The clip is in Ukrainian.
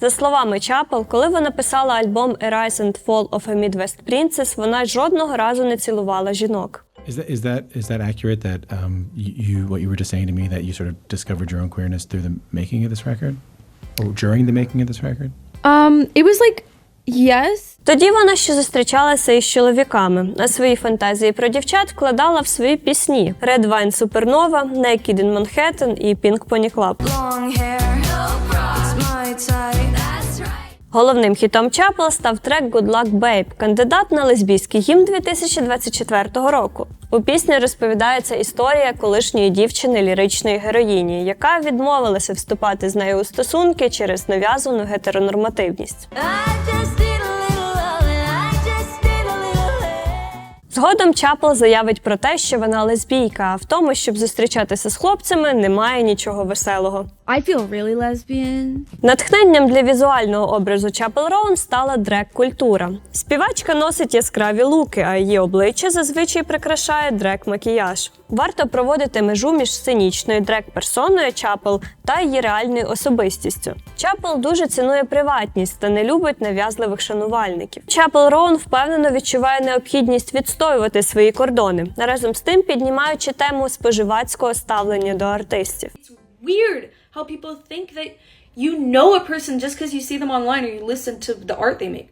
За словами Чапел, коли вона писала альбом A Rise and Fall of a Midwest Princess, вона жодного разу не цілувала жінок. Is that is that is that accurate? That um, you, what you were just saying to me that you sort of discovered your own queerness through the making of this record, or during the making of this record? Um, it was like, yes. Тоді вона ще зустрічалася із чоловіками, а свої фантазії про дівчат вкладала в свої пісні: Red Wine Supernova, Naked in Manhattan і Pink Pony Club. long hair. Головним хітом Чапел став трек Good Luck Babe, кандидат на лесбійський гімн 2024 року. У пісні розповідається історія колишньої дівчини ліричної героїні, яка відмовилася вступати з нею у стосунки через нав'язану гетеронормативність. Згодом Чапел заявить про те, що вона лесбійка, а в тому, щоб зустрічатися з хлопцями, немає нічого веселого. I feel really lesbian. Натхненням для візуального образу Чапел Роун стала дрек-культура. Співачка носить яскраві луки, а її обличчя зазвичай прикрашає дрек-макіяж. Варто проводити межу між сценічною дрек-персоною Чапел та її реальною особистістю. Чапел дуже цінує приватність та не любить нав'язливих шанувальників. Чапел Роун впевнено відчуває необхідність відстоювати свої кордони, разом з тим піднімаючи тему споживацького ставлення до артистів. weird how people think that you know a person just because you see them online or you listen to the art they make.